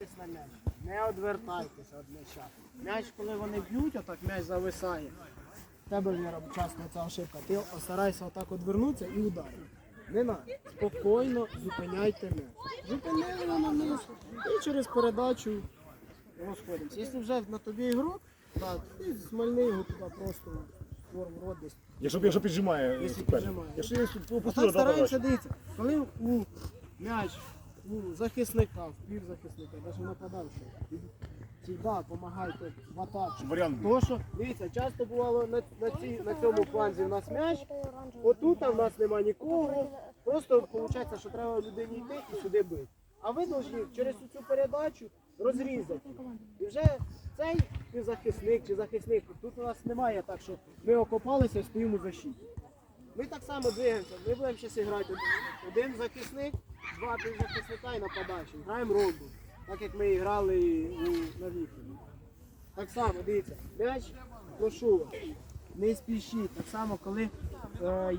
на м'яч. Не одвертайтеся від м'яча. М'яч, коли вони б'ють, отак м'яч зависає. Тебе Віра, часто ця ошибка. Ти старайся отак одвернутися і ударити. Не надо. Спокійно зупиняйте м'яч. Зупинили на низ і через передачу розходимося. Якщо вже на тобі ігрок, так, ти смальни його туди просто форму рот. Якщо, якщо піджимає Якщо піджимає. Якщо є А попустили, так то стараємося, подачу. дивіться, коли у м'яч у захисника, навіть нападавши, завжди допомагайте в атаці. Варіант. Тому що, дивіться, часто бувало на, на, цій, на цьому фланзі в нас м'яч, отут в нас нема нікого, просто виходить, що треба людині йти і сюди бити. А ви повинні через цю передачу розрізати. І вже цей півзахисник чи захисник, тут у нас немає так, що ми окопалися і стоїмо в защиті. Ми так само двигаємося. Ми будемо зараз грати один захисник, два півзахисника і подачу, Граємо ромбу, так як ми грали на віки. Так само, дивіться, м'яч прошу вас, не спішіть. Так само, коли е,